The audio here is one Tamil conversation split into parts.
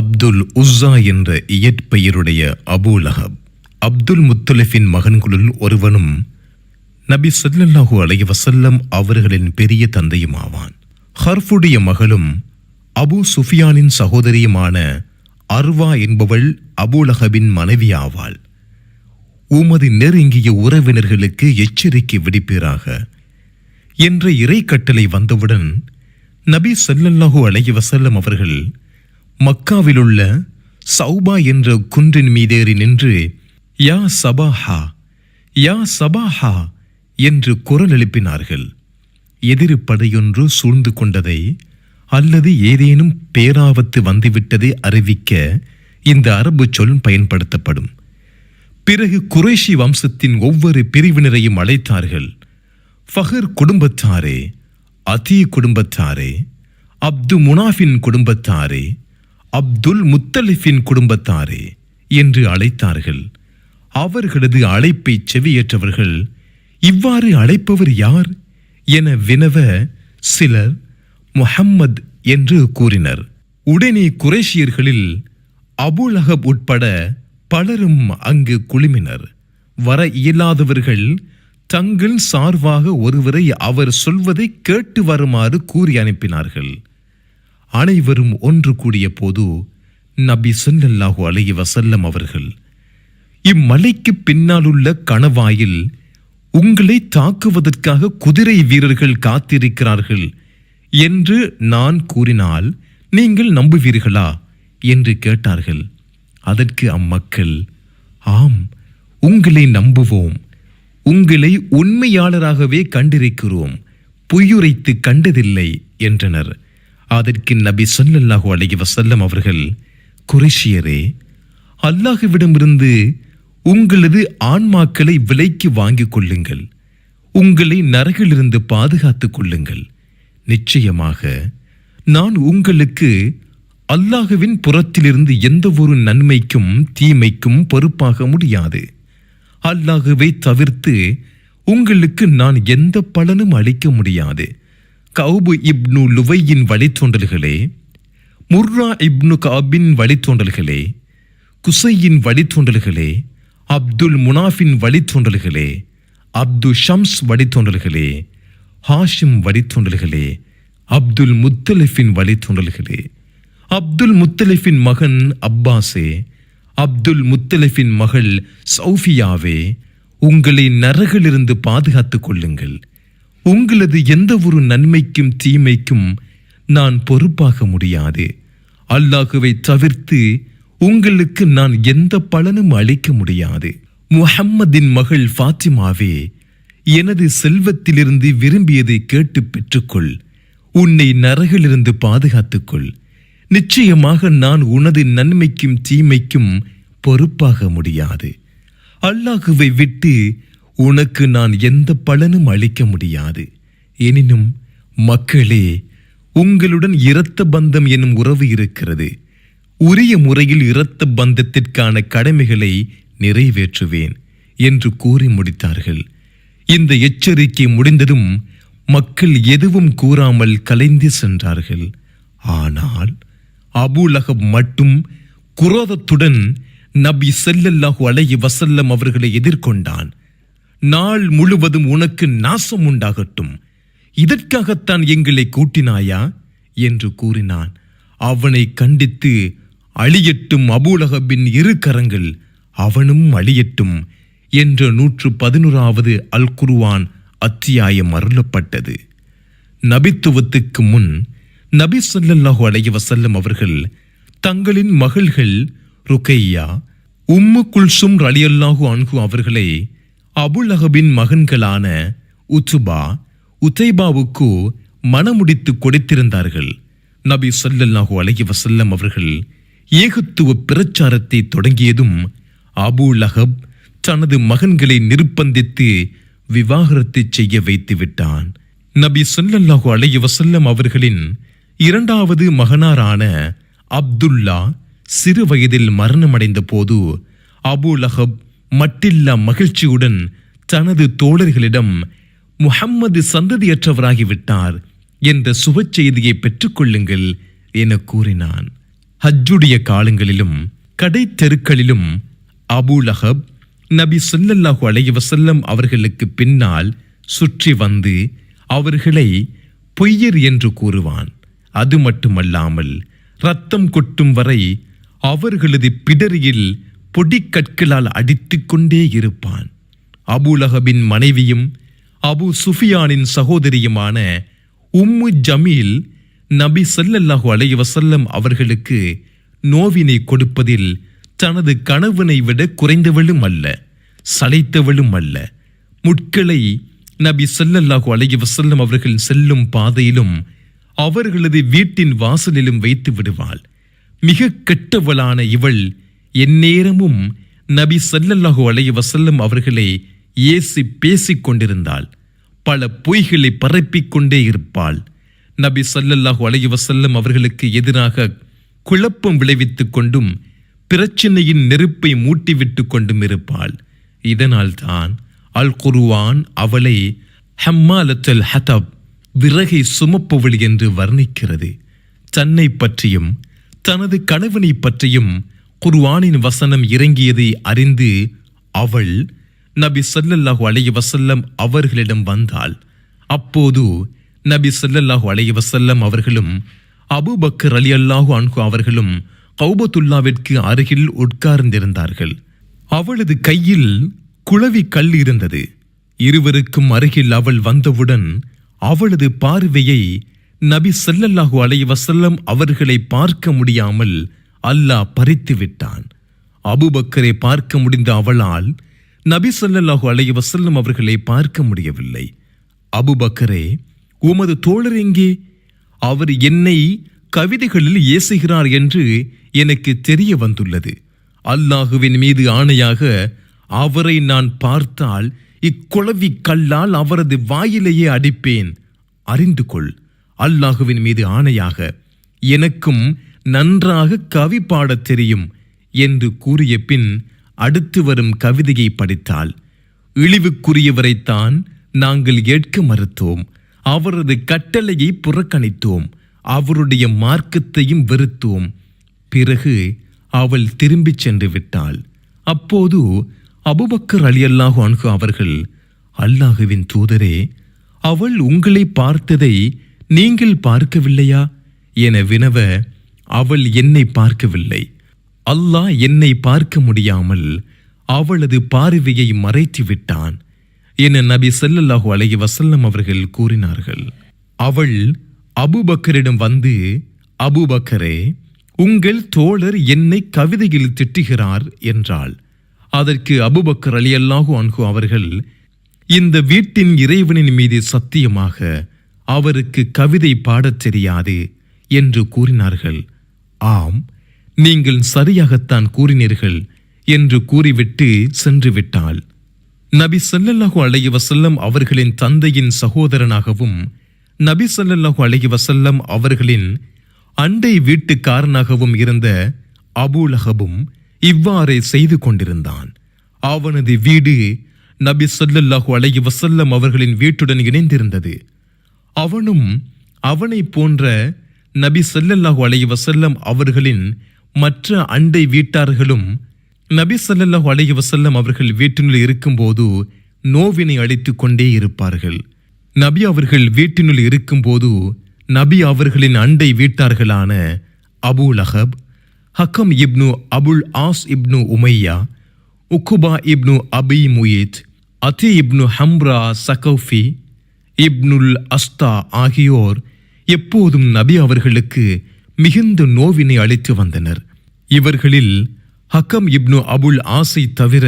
அப்துல் உஸ்ஸா என்ற இயற்பெயருடைய அபூலஹப் அப்துல் முத்துலிஃபின் மகன்களுள் ஒருவனும் நபி சொல்லல்லாஹு அலைய வசல்லம் அவர்களின் பெரிய தந்தையும் ஆவான். ஹர்ஃபுடைய மகளும் அபு சுஃபியானின் சகோதரியுமான அர்வா என்பவள் அபுலஹபின் மனைவி ஆவாள். உமது நெருங்கிய உறவினர்களுக்கு எச்சரிக்கை விடுப்பீராக. என்ற இறை கட்டளை வந்தவுடன் நபி ஸல்லல்லாஹு அலைய வசல்லம் அவர்கள் மக்காவிலுள்ள சௌபா என்ற குன்றின் மீதேறி நின்று யா சபாஹா யா சபாஹா என்று குரல் எழுப்பினார்கள். எதிர் படையொன்று சூழ்ந்து கொண்டதை அல்லது ஏதேனும் பேராபத்து வந்துவிட்டதை அறிவிக்க இந்த அரபு சொல் பயன்படுத்தப்படும். பிறகு குறைஷி வம்சத்தின் ஒவ்வொரு பிரிவினரையும் அழைத்தார்கள். ஃபஹர் குடும்பத்தாரே அதி குடும்பத்தாரே அப்து முனாஃபின் குடும்பத்தாரே அப்துல் முத்தலிஃபின் குடும்பத்தாரே என்று அழைத்தார்கள். அவர்களது அழைப்பை செவியேற்றவர்கள் இவ்வாறு அழைப்பவர் யார்? என வினவ சிலர் முஹம்மத் என்று கூறினர். உடனே குரேஷியர்களில் அபுலகப் உட்பட பலரும் அங்கு குழுமினர். வர இயலாதவர்கள் தங்கள் சார்பாக ஒருவரை அவர் சொல்வதை கேட்டு வருமாறு கூறி அனுப்பினார்கள். அனைவரும் ஒன்று கூடிய போது நபி ஸல்லல்லாஹு அலைஹி வசல்லம் அவர்கள் இம்மலைக்கு பின்னாலுள்ள கணவாயில் உங்களை தாக்குவதற்காக குதிரை வீரர்கள் காத்திருக்கிறார்கள் என்று நான் கூறினால் நீங்கள் நம்புவீர்களா? என்று கேட்டார்கள். அதற்கு அம்மக்கள் ஆம் உங்களை நம்புவோம். உங்களை உண்மையாளராகவே கண்டிருக்கிறோம். பொய்யுரைத்து கண்டதில்லை என்றனர். அதற்கு நபி சொல்லல்லாஹு அலைஹி வசல்லம் அவர்கள் குறைஷியரே அல்லாஹுவிடமிருந்து உங்களது ஆன்மாக்களை விலைக்கு வாங்கிக் கொள்ளுங்கள். உங்களை நரகிலிருந்து பாதுகாத்துக் கொள்ளுங்கள். நிச்சயமாக நான் உங்களுக்கு அல்லாஹுவின் புறத்திலிருந்து எந்த ஒரு நன்மைக்கும் தீமைக்கும் பொறுப்பாக முடியாது. அல்லாஹுவை தவிர்த்து உங்களுக்கு நான் எந்த பலனும் அளிக்க முடியாது. கவுபு இப்னு லுவையின் வழித்தோன்றல்களே முர்ரா இப்னு காபின் வழித்தோன்றல்களே குசையின் வழித்தோன்றல்களே அப்துல் முனாஃபின் வழித்தோன்றல்களே அப்து ஷம்ஸ் வழித்தோன்றல்களே ஹாஷிம் வழித்தோன்றல்களே அப்துல் முத்தலிஃபின் வழித்தோன்றல்களே. அப்துல் முத்தலிஃபின் மகன் அப்பாஸே அப்துல் முத்தலிஃபின் மகள் சௌஃபியாவே உங்களை நரகிலிருந்து பாதுகாத்துக் கொள்ளுங்கள். உங்களது எந்த ஒரு நன்மைக்கும் தீமைக்கும் நான் பொறுப்பாக முடியாது. அல்லாஹுவை தவிர்த்து உங்களுக்கு நான் எந்த பலனும் அளிக்க முடியாது. முஹம்மதின் மகள் ஃபாத்திமாவே எனது செல்வத்திலிருந்து விரும்பியதை கேட்டு பெற்றுக்கொள். உன்னை நரகிலிருந்து பாதுகாத்துக்கொள். நிச்சயமாக நான் உனது நன்மைக்கும் தீமைக்கும் பொறுப்பாக முடியாது. அல்லாஹுவை விட்டு உனக்கு நான் எந்த பலனும் அளிக்க முடியாது. எனினும் மக்களே உங்களுடன் இரத்த பந்தம் என்னும் உறவு இருக்கிறது. உரிய முறையில் இரத்த பந்தத்திற்கான கடமைகளை நிறைவேற்றுவேன் என்று கூறி முடித்தார்கள். இந்த எச்சரிக்கை முடிந்ததும் மக்கள் எதுவும் கூறாமல் கலைந்து சென்றார்கள். ஆனால் அபூலகப் மட்டும் குரோதத்துடன் நபி செல்லல்லாஹு அலைய வசல்லம் அவர்களை எதிர்கொண்டான். நாள் முழுவதும் உனக்கு நாசம் உண்டாகட்டும். இதற்காகத்தான் எங்களை கூட்டினாயா? என்று கூறினான். அவனை கண்டித்து அழியட்டும் அபூலகபின் இரு கரங்கள் அவனும் அழியட்டும் என்ற நூற்று பதினோராவது அல் குருவான் அத்தியாயம் அருளப்பட்டது. நபித்துவத்துக்கு முன் நபி சொல்லல்லாஹு அலைய வசல்லம் அவர்கள் தங்களின் மகள்கள் ருக்கையா உம்மு குல்சும் ரலியல்லாஹு அன்கு அவர்களை அபுல் அஹபின் மகன்களான உத்துபா உத்தைபாவுக்கு மனமுடித்து கொடுத்திருந்தார்கள். நபி சொல்லல்லாஹு அலைஹி வசல்லம் அவர்கள் ஏகத்துவ பிரச்சாரத்தை தொடங்கியதும் அபு லஹப் தனது மகன்களை நிர்பந்தித்து விவாகரத்து செய்ய வைத்து விட்டான். நபி சொல்லல்லாஹு அலைய வசல்லம் அவர்களின் இரண்டாவது மகனாரான அப்துல்லா சிறு வயதில் மரணமடைந்த போது அபு லஹப் மட்டில்லா மகிழ்ச்சியுடன் தனது தோழர்களிடம் முஹம்மது சந்ததியற்றவராகிவிட்டார் என்ற சுப செய்தியை பெற்றுக்கொள்ளுங்கள் என கூறினான். ஹஜ்ஜுடைய காலங்களிலும் கடை தெருக்களிலும் அபூ லஹப் நபி சொல்லல்லாஹு அலையவசல்லம் அவர்களுக்கு பின்னால் சுற்றி வந்து அவர்களை பொய்யர் என்று கூறுவான். அது மட்டுமல்லாமல் ரத்தம் கொட்டும் வரை அவர்களது பிடரியில் பொடிக்கற்களால் அடித்து கொண்டே இருப்பான். அபூலஹபின் மனைவியும் அபு சுஃபியானின் சகோதரியுமான உம்மு ஜமீல் நபி சல்லல்லாஹு அலைஹி வசல்லம் அவர்களுக்கு நோவினை கொடுப்பதில் தனது கணவனை விட குறைந்தவளும் அல்ல சளைத்தவளும் அல்ல. முட்களை நபி ஸல்லல்லாஹு அலைஹி வஸல்லம் அவர்கள் செல்லும் பாதையிலும் அவர்களது வீட்டின் வாசலிலும் வைத்து விடுவாள். மிக கெட்டவளான இவள் எந்நேரமும் நபி சல்லல்லாஹு அலைய வசல்லம் அவர்களை ஏசி பேசிக் கொண்டிருந்தாள் பல பொய்களை பரப்பிக் கொண்டே இருப்பாள். நபி சல்லல்லாஹு அலைய வசல்லம் அவர்களுக்கு எதிராக குழப்பம் விளைவித்துக் கொண்டும் பிரச்சனையின் நெருப்பை மூட்டிவிட்டு கொண்டும் இருப்பாள். இதனால் தான் அல் குருவான் அவளை ஹம்மாலத்தல் ஹதப் விறகை சுமப்பவள் என்று வர்ணிக்கிறது. தன்னை பற்றியும் தனது கணவனை பற்றியும் குர்வானின் வசனம் இறங்கியதை அறிந்து அவள் நபி ஸல்லல்லாஹு அலைய வசல்லம் அவர்களிடம் வந்தாள். அப்போது நபி ஸல்லல்லாஹு அலைய வசல்லம் அவர்களும் அலி அல்லாஹு அன்ஹு அவர்களும் கௌபத்துல்லாவிற்கு அருகில் உட்கார்ந்திருந்தார்கள். அவளது கையில் குளவி கல் இருந்தது. இருவருக்கும் அருகில் அவள் வந்தவுடன் அவளது பார்வையை நபி ஸல்லல்லாஹு அலைஹி வசல்லம் அவர்களை பார்க்க முடியாமல் அல்லாஹ் பறித்து விட்டான். அபுபக்கரை பார்க்க முடிந்த அவளால் நபி ஸல்லல்லாஹு அலைய வசல்லம் அவர்களை பார்க்க முடியவில்லை. அபுபக்கரே உமது தோழர் எங்கே? அவர் என்னை கவிதைகளில் ஏசுகிறார் என்று எனக்கு தெரிய வந்துள்ளது. அல்லாஹுவின் மீது ஆணையாக அவரை நான் பார்த்தால் இக்குளவி கல்லால் அவரது வாயிலேயே அடிப்பேன். அறிந்து கொள் அல்லாஹுவின் மீது ஆணையாக எனக்கும் நன்றாக கவி பாடத் தெரியும் என்று கூறிய பின் அடுத்து வரும் கவிதையை படித்தாள். இழிவுக்குரியவரைத்தான் நாங்கள் ஏற்க மறுத்தோம். அவரது கட்டளையை புறக்கணித்தோம். அவருடைய மார்க்கத்தையும் வெறுத்தோம். பிறகு அவள் திரும்பிச் சென்று விட்டாள். அப்போது அபுபக்கர் அலி அல்லாஹு அன்ஹு அவர்கள் அல்லாஹுவின் தூதரே அவள் உங்களை பார்த்ததை நீங்கள் பார்க்கவில்லையா? என வினவ அவள் என்னை பார்க்கவில்லை. அல்லாஹ் என்னை பார்க்க முடியாமல் அவளது பார்வையை மறைத்து விட்டான் என நபி செல்லல்லாஹு அலைஹி வசல்லம் அவர்கள் கூறினார்கள். அவள் அபுபக்கரிடம் வந்து அபுபக்கரே உங்கள் தோழர் என்னை கவிதையில் திட்டுகிறார் என்றாள். அதற்கு அபூபக்கர் அலியல்லாஹு அன்ஹு அவர்கள் இந்த வீட்டின் இறைவனின் மீது சத்தியமாக அவருக்கு கவிதை பாடத் தெரியாது என்று கூறினார்கள். ஆம் நீங்கள் சரியாகத்தான் கூறினீர்கள் என்று கூறிவிட்டு சென்று விட்டாள் நபி சல்லல்லாஹு அலைய வசல்லம் அவர்களின் தந்தையின் சகோதரனாகவும் நபி சல்லல்லாஹு அலைய வசல்லம் அவர்களின் அண்டை வீட்டுக்காரனாகவும் இருந்த அபூ இவ்வாறே செய்து கொண்டிருந்தான். அவனது வீடு நபி சொல்லல்லாஹு அலைய வசல்லம் அவர்களின் வீட்டுடன் இணைந்திருந்தது. அவனும் அவனைப் போன்ற நபி ஸல்லல்லாஹு அலைஹி வசல்லம் அவர்களின் மற்ற அண்டை வீட்டார்களும் நபி ஸல்லல்லாஹு அலைஹி வசல்லம் அவர்கள் வீட்டினுள் இருக்கும்போது நோவினை அளித்துக் கொண்டே இருப்பார்கள். நபி அவர்கள் வீட்டினுள் இருக்கும்போது நபி அவர்களின் அண்டை வீட்டார்களான Abu Lahab Hakam ibn Abul As ibn Umayya Uqba ibn Abi Muayt Adi ibn Hamra சகௌஃபி இப்னுல் அஸ்தா ஆகியோர் எப்போதும் நபி அவர்களுக்கு மிகுந்த நோவினை அளித்து வந்தனர். இவர்களில் ஹக்கம் இப்னு அபுல் ஆசை தவிர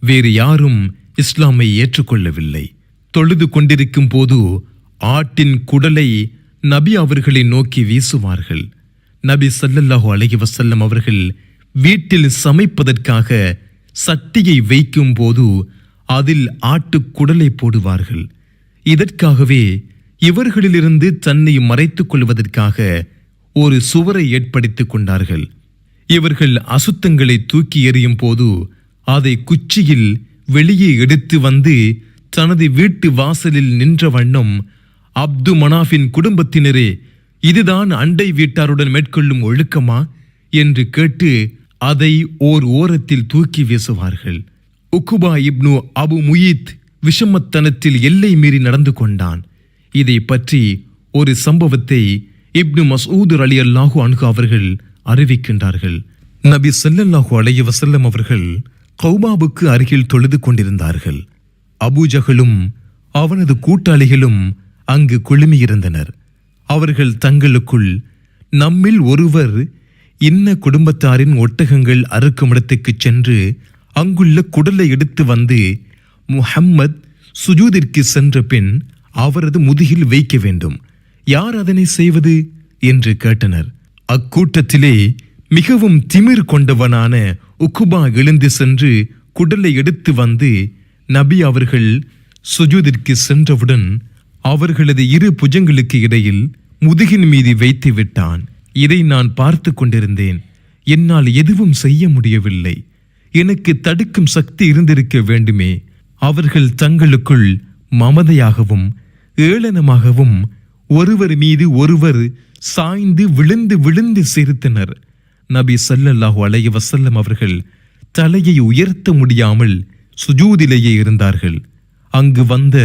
வேறு யாரும் இஸ்லாமை ஏற்றுக்கொள்ளவில்லை. தொழுது கொண்டிருக்கும் போது ஆட்டின் குடலை நபி அவர்களை நோக்கி வீசுவார்கள். நபி சல்லல்லாஹு அலஹி வசல்லம் அவர்கள் வீட்டில் சமைப்பதற்காக சட்டியை வைக்கும் போது அதில் ஆட்டுக் குடலை போடுவார்கள். இதற்காகவே இவர்களிலிருந்து தன்னை மறைத்துக் கொள்வதற்காக ஒரு சுவரை ஏற்படுத்திக் கொண்டார்கள். இவர்கள் அசுத்தங்களை தூக்கி எறியும் போது அதை குச்சியில் வெளியே எடுத்து வந்து தனது வீட்டு வாசலில் நின்ற வண்ணம் அப்து மனாஃபின் குடும்பத்தினரே இதுதான் அண்டை வீட்டாருடன் மேற்கொள்ளும் ஒழுக்கமா? என்று கேட்டு அதை ஓர் ஓரத்தில் தூக்கி வீசுவார்கள். உக்குபா இப்னு அபு முயீத் விஷமத்தனத்தில் எல்லை மீறி நடந்து கொண்டான். இதை பற்றி ஒரு சம்பவத்தை இப்னு மசூது அலி அல்லாஹு அன்ஹு அவர்கள் அறிவிக்கின்றார்கள். நபி சல்லல்லாஹு அலைய வசல்லம் அவர்கள் கௌபாவுக்கு அருகில் தொழுது கொண்டிருந்தார்கள். அபூஜகளும் அவனது கூட்டாளிகளும் அங்கு குழுமியிருந்தனர். அவர்கள் தங்களுக்குள் நம்மில் ஒருவர் இன்ன குடும்பத்தாரின் ஒட்டகங்கள் அறுக்கும் இடத்துக்கு சென்று அங்குள்ள குடலை எடுத்து வந்து முஹம்மத் சுஜூதிற்கு சென்ற பின் அவரது முதுகில் வைக்க வேண்டும். யார் அதனை செய்வது? என்று கேட்டனர். அக்கூட்டத்திலே மிகவும் திமிர் கொண்டவனான உக்குபா எழுந்து சென்று குடலை எடுத்து வந்து நபி அவர்கள் சுஜூதிற்கு சென்றவுடன் அவர்களது இரு புஜங்களுக்கு இடையில் முதுகின் மீது வைத்து விட்டான். இதை நான் பார்த்து கொண்டிருந்தேன். என்னால் எதுவும் செய்ய முடியவில்லை. எனக்கு தடுக்கும் சக்தி இருந்திருக்க வேண்டுமே. அவர்கள் தங்களுக்குள் மமதையாகவும் ஏளனமாகவும் ஒருவர் மீது ஒருவர் சாய்ந்து விழுந்து விழுந்து சிரித்தனர். நபி சல்லல்லாஹு அலைய வசல்லம் அவர்கள் தலையை உயர்த்த முடியாமல் சுஜூதிலேயே இருந்தார்கள். அங்கு வந்த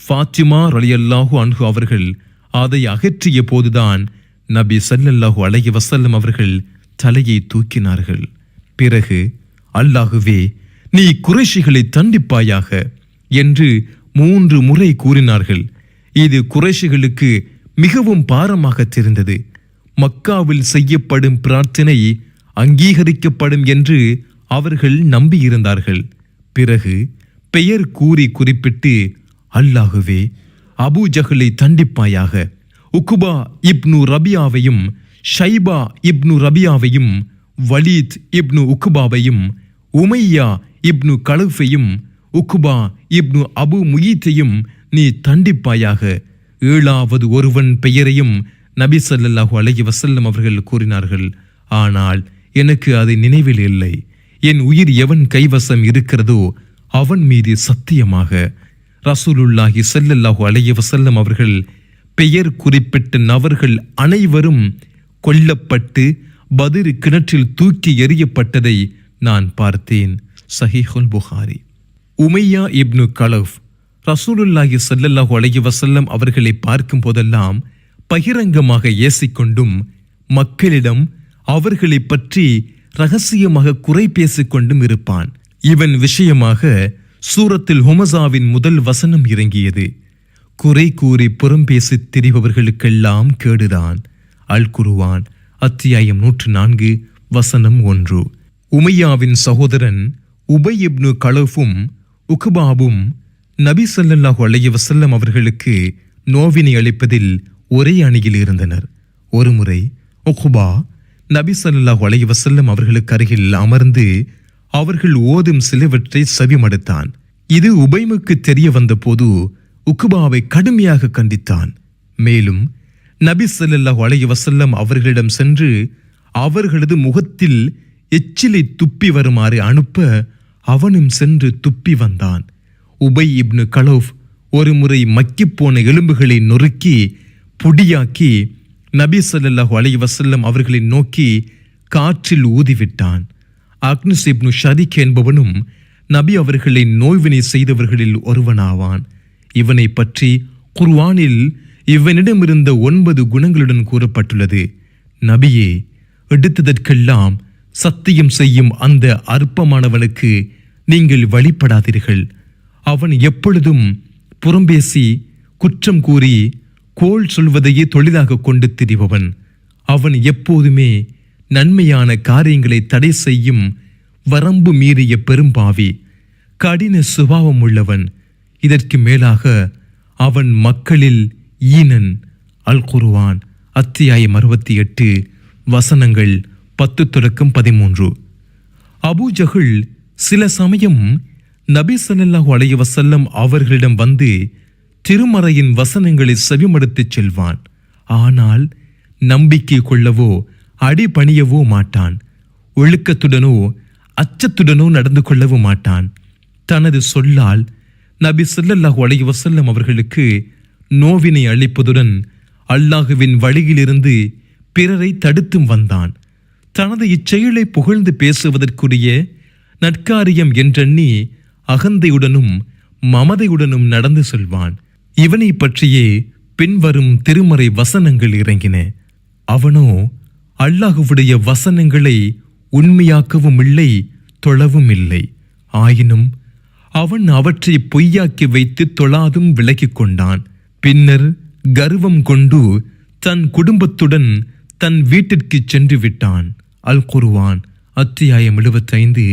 ஃபாத்திமா ரலியல்லாஹு அன்ஹு அவர்கள் அதை அகற்றிய போதுதான் நபி சல்லல்லாஹு அலைய வசல்லம் அவர்கள் தலையை தூக்கினார்கள். பிறகு அல்லாஹுவே நீ குறைஷிகளை தண்டிப்பாயாக என்று மூன்று முறை கூறினார்கள். இது குறைஷிகளுக்கு மிகவும் பாரமாக தெரிந்தது. மக்காவில் செய்யப்படும் பிரார்த்தனை அங்கீகரிக்கப்படும் என்று அவர்கள் நம்பியிருந்தார்கள். பிறகு பெயர் கூறி குறிப்பிட்டு அல்லாஹுவே அபு ஜஹலை தண்டிப்பாயாக. உக்குபா இப்னு ரபியாவையும் ஷைபா இப்னு ரபியாவையும் வலீத் இப்னு உக்குபாவையும் உமையா இப்னு கலஃபையும் உக்குபா இப்னு அபு முயீத்தையும் நீ தண்டிப்பாயாக. ஏழாவது ஒருவன் பெயரையும் நபி ஸல்லல்லாஹு அலஹி வசல்லம் அவர்கள் கூறினார்கள். ஆனால் எனக்கு அது நினைவில் இல்லை. என் உயிர் எவன் கைவசம் இருக்கிறதோ அவன் மீது சத்தியமாக. ரசூலுல்லாஹி ஸல்லல்லாஹு அலைய வசல்லம் அவர்கள் பெயர் குறிப்பிட்ட நபர்கள் அனைவரும் கொல்லப்பட்டு பதிர் கிணற்றில் தூக்கி எறியப்பட்டதை நான் பார்த்தேன். சஹிஹுல் புகாரி. உமையா இப்னு கலஃப் ரசூலுல்லாஹி ஸல்லல்லாஹு அலைஹி வசல்லம் அவர்களை பார்க்கும் போதெல்லாம் பகிரங்கமாக ஏசிக்கொண்டும் மக்களிடம் அவர்களை பற்றி ரகசியமாக குறை பேசிக்கொண்டும் இருப்பான். இவன் விஷயமாக சூரத்தில் ஹுமசாவின் முதல் வசனம் இறங்கியது. குறை கூறி புறம் பேசித் திரிபவர்களுக்கெல்லாம் கேடுதான். அல் குருவான் அத்தியாயம் நூற்று நான்கு வசனம் ஒன்று. உமையாவின் சகோதரன் உபய் இப்னு கலஃபும் உக்பாபும் நபி சல்லல்லாஹு அலைய வசல்லம் அவர்களுக்கு நோவினை அளிப்பதில் ஒரே அணியில் இருந்தனர். ஒருமுறை ஒஹுபா நபி சல்லாஹு அலைய வசல்லம் அவர்களுக்கு அருகில் அமர்ந்து அவர்கள் ஓதும் சிலவற்றை செவிமடுத்தான். இது உபைமுக்கு தெரிய வந்தபோது உக்குபாவை கடுமையாக கண்டித்தான். மேலும் நபி சல்லாஹு அலைய வசல்லம் அவர்களிடம் சென்று அவர்களது முகத்தில் எச்சிலை துப்பி வருமாறு அனுப்ப அவனும் சென்று துப்பி வந்தான். உபை இப்னு கலோஃப் ஒரு முறை மக்கிப்போன எலும்புகளை நொறுக்கி பொடியாக்கி நபி ஸல்லல்லாஹு அலி வசல்லம் அவர்களை நோக்கி காற்றில் ஊதிவிட்டான். அக்னிஸ் இப்னு ஷரிக் என்பவனும் நபி அவர்களை நோய்வினை செய்தவர்களில் ஒருவனாவான். இவனை பற்றி குர்வானில் இவனிடமிருந்த ஒன்பது குணங்களுடன் கூறப்பட்டுள்ளது. நபியே எடுத்ததற்கெல்லாம் சத்தியம் செய்யும் அந்த அற்பமானவனுக்கு நீங்கள் வழிபடாதீர்கள். அவன் எப்பொழுதும் புறம்பேசி குற்றம் கூறி கோள் சொல்வதையே தொழிலாக கொண்டு திரிபவன். அவன் எப்போதுமே நன்மையான காரியங்களை தடை செய்யும் வரம்பு மீறிய பெரும்பாவி. கடின சுபாவம் உள்ளவன் இதற்கு மேலாக அவன் மக்களில் ஈனன். அல் குருவான் அத்தியாயம் அறுபத்தி எட்டு வசனங்கள் பத்து தொடக்கம் பதிமூன்று. அபூஜஹல் சில சமயம் நபி ஸல்லல்லாஹு அலைஹி அவர்களிடம் வந்து திருமறையின் வசனங்களை செவிமடுத்துச் செல்வான். ஆனால் நம்பிக்கை கொள்ளவோ அடிபணியவோ மாட்டான். ஒழுக்கத்துடனோ அச்சத்துடனோ நடந்து கொள்ளவோ மாட்டான். தனது சொல்லால் நபி சொல்லல்லாஹு அலைய வசல்லம் அவர்களுக்கு நோவினை அளிப்பதுடன் அல்லாஹுவின் வழியிலிருந்து பிறரை தடுத்தும் வந்தான். தனது இச்செயலை புகழ்ந்து பேசுவதற்குரிய நற்காரியம் என்றெண்ணி அகந்தையுடனும் மமதையுடனும் நடந்து செல்வான். இவனை பற்றியே பின்வரும் திருமறை வசனங்கள் இறங்கின. அவனோ அல்லாஹுவுடைய வசனங்களை உண்மையாக்கவும் இல்லை தொழவும் இல்லை ஆயினும் அவன் அவற்றை பொய்யாக்கி வைத்து தொழாதும் விலகிக் கொண்டான். பின்னர் கர்வம் கொண்டு தன் குடும்பத்துடன் தன் வீட்டிற்கு சென்று விட்டான். அல் குருவான் அத்தியாயம் 75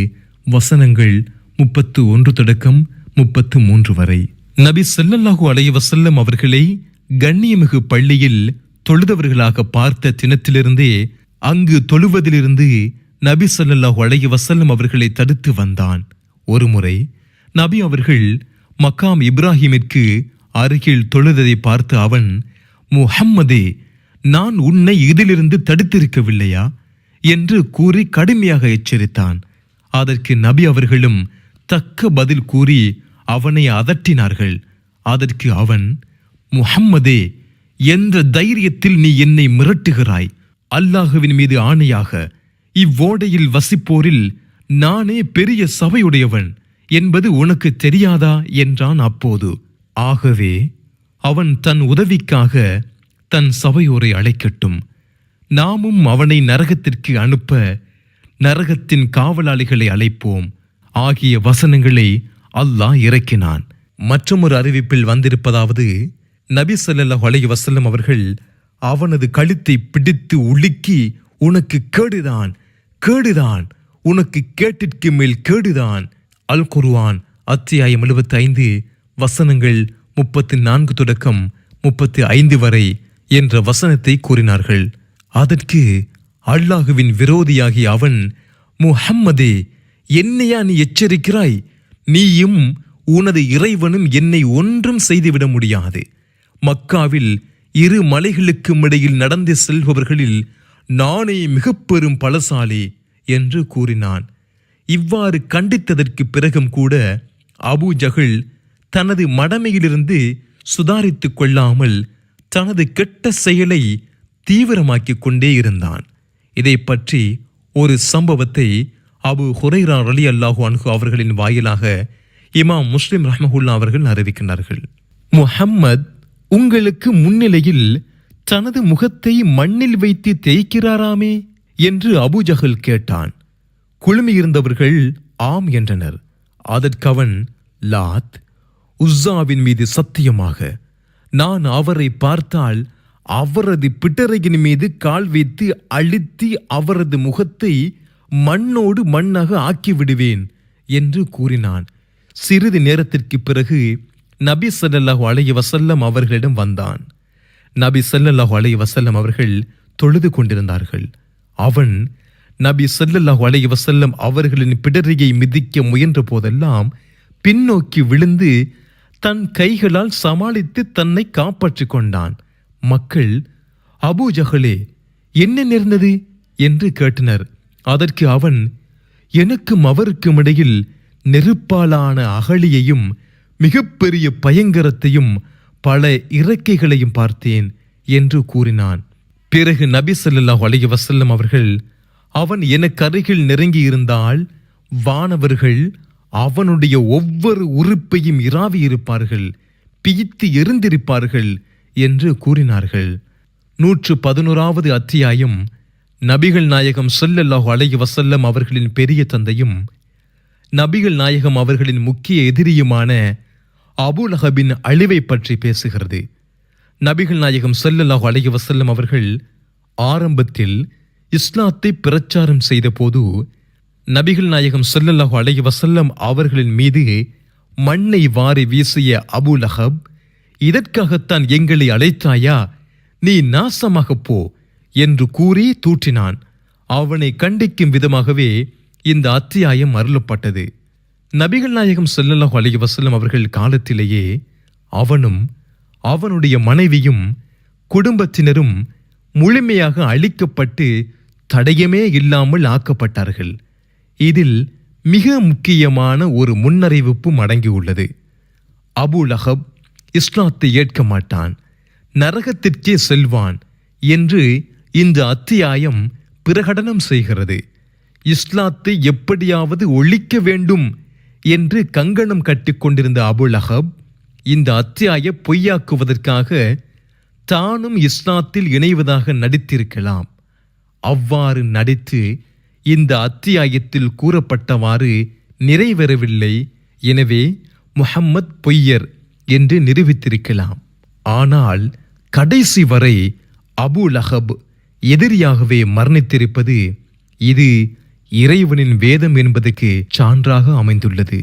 வசனங்கள் முப்பத்து ஒன்று தொடக்கம் முப்பத்து மூன்று வரை. நபி செல்லல்லாஹு அலைய வஸல்லம் அவர்களை கண்ணியமிகு பள்ளியில் தொழுதவர்களாக பார்த்த தினத்திலிருந்தே அங்கு தொழுவதிலிருந்து நபி சல்லல்லாஹு அலைய வசல்லம் அவர்களை தடுத்து வந்தான். ஒருமுறை நபி அவர்கள் மக்காம் இப்ராஹிமிற்கு அருகில் தொழுததை பார்த்து அவன் முஹம்மதே நான் உன்னை இதிலிருந்து தடுத்திருக்கவில்லையா? என்று கூறி கடுமையாக எச்சரித்தான். அதற்கு நபி அவர்களும் தக்க பதில் கூறி அவனை அதட்டினார்கள். அதற்கு அவன் முஹம்மதே என்ற தைரியத்தில் நீ என்னை மிரட்டுகிறாய். அல்லாஹுவின் மீது ஆணையாக இவ்வோடையில் வசிப்போரில் நானே பெரிய சபையுடையவன் என்பது உனக்கு தெரியாதா? என்றான் அப்போது. ஆகவே அவன் தன் உதவிக்காக தன் சபையோரை அழைக்கட்டும். நாமும் அவனை நரகத்திற்கு அனுப்ப நரகத்தின் காவலாளிகளை அழைப்போம். ஆகிய வசனங்களை அல்லாஹ் இறக்கினான். மற்றொரு அறிவிப்பில் வந்திருப்பதாவது நபி ஸல்லல்லாஹு அலைஹி வசல்லம் அவர்கள் அவனது கழுத்தை பிடித்து உலுக்கி உனக்கு கேடுதான் கேடுதான் உனக்கு கேட்டிற்கு மேல் கேடுதான். அல் குருவான் அத்தியாயம் 75 வசனங்கள் முப்பத்தி நான்கு தொடக்கம் முப்பத்தி ஐந்து வரை என்ற வசனத்தை கூறினார்கள். அதற்கு அல்லாஹுவின் விரோதியாகிய அவன் முஹம்மதே என்னையா நீ எச்சரிக்கிறாய்? நீயும் உனது இறைவனும் என்னை ஒன்றும் செய்துவிட முடியாது. மக்காவில் இரு மலைகளுக்கும் இடையில் நடந்து செல்பவர்களில் நானே மிக பெரும் பலசாலி என்று கூறினான். இவ்வாறு கண்டித்ததற்கு பிறகும் கூட அபு ஜஹல் தனது மடமையிலிருந்து சுதாரித்துக் கொள்ளாமல் தனது கெட்ட செயலை தீவிரமாக்கிக் கொண்டே இருந்தான். இதை பற்றி ஒரு சம்பவத்தை அபு ஹுரைரா அலி அல்லாஹு அன்ஹு அவர்களின் வாயிலாக இமாம் முஸ்லிம் ரஹமஹுல்லா அவர்கள் அறிவிக்கின்றார்கள். முஹம்மத் உங்களுக்கு முன்னிலையில் தனது முகத்தை மண்ணில் வைத்து தேய்க்கிறாராமே என்று அபுஜஹல் கேட்டான். குழுமியிருந்தவர்கள் ஆம் என்றனர். அதற்கவன் லாத் உஸ்ஸாவின் மீது சத்தியமாக நான் அவரை பார்த்தால் அவரது பிட்டரையின் மீது கால் வைத்து அழுத்தி அவரது முகத்தை மண்ணோடு மண்ணாக ஆக்கி விடுவேன் என்று கூறினான். சிறிது நேரத்திற்கு பிறகு நபி சல்லல்லாஹு அலைய வசல்லம் அவர்களிடம் வந்தான். நபி சல்லல்லாஹு அலைய வசல்லம் அவர்கள் தொழுது கொண்டிருந்தார்கள். அவன் நபி சல்லல்லாஹு அலைய வசல்லம் அவர்களின் பிடரியை மிதிக்க முயன்ற போதெல்லாம் பின்னோக்கி விழுந்து தன் கைகளால் சமாளித்து தன்னை காப்பாற்றிக் கொண்டான். மக்கள் அபூ ஜஹலே என்ன நேர்ந்தது? என்று கேட்டனர். அதற்கு அவன் எனக்கும் அவருக்கும் இடையில் நெருப்பாலான அகழியையும் மிகப்பெரிய பயங்கரத்தையும் பல இறக்கைகளையும் பார்த்தேன் என்று கூறினான். பிறகு நபி ஸல்லல்லாஹு அலைய வசல்லம் அவர்கள் அவன் எனக்கு அருகில் நெருங்கி இருந்தால் வானவர்கள் அவனுடைய ஒவ்வொரு உறுப்பையும் இராவியிருப்பார்கள் பிய்த்து எரிந்திருப்பார்கள் என்று கூறினார்கள். நூற்று பதினோராவது அத்தியாயம் நபிகள் நாயகம் சொல்லல்லாஹு அலைய வசல்லம் அவர்களின் பெரிய தந்தையும் நபிகள் நாயகம் அவர்களின் முக்கிய எதிரியுமான அபுலஹபின் அழிவை பற்றி பேசுகிறது. நபிகள் நாயகம் சொல்லல்லாஹு அலைய வசல்லம் அவர்கள் ஆரம்பத்தில் இஸ்லாத்தை பிரச்சாரம் செய்தபோது நபிகள் நாயகம் சொல்லல்லாஹு அலைய வசல்லம் அவர்களின் மீது மண்ணை வாரி வீசிய அபு லஹப் இதற்காகத்தான் எங்களை அழைத்தாயா? நீ நாசமாகப் போ. என்று கூறி தூற்றினான். அவனை கண்டிக்கும் விதமாகவே இந்த அத்தியாயம் அருளப்பட்டது. நபிகள் நாயகம் செல்லல்லாஹு அலி வசல்லம் அவர்கள் காலத்திலேயே அவனும் அவனுடைய மனைவியும் குடும்பத்தினரும் முழுமையாக அழிக்கப்பட்டு தடயமே இல்லாமல் ஆக்கப்பட்டார்கள். இதில் மிக முக்கியமான ஒரு முன்னறிவிப்பும் அடங்கியுள்ளது அபு லஹப் இஸ்லாத்தை ஏற்க மாட்டான். நரகத்திற்கே செல்வான் என்று இந்த அத்தியாயம் பிரகடனம் செய்கிறது. இஸ்லாத்தை எப்படியாவது ஒழிக்க வேண்டும் என்று கங்கணம் கட்டிக்கொண்டிருந்த அபுல் அஹப் இந்த அத்தியாய பொய்யாக்குவதற்காக தானும் இஸ்லாத்தில் இணைவதாக நடித்திருக்கலாம். அவ்வாறு நடித்து இந்த அத்தியாயத்தில் கூறப்பட்டவாறு நிறைவேறவில்லை. எனவே முஹம்மத் பொய்யர் என்று நிரூபித்திருக்கலாம். ஆனால் கடைசி வரை அபு லஹப் எதிரியாகவே மரணித்திருப்பது இது இறைவனின் வேதம் என்பதற்கு சான்றாக அமைந்துள்ளது.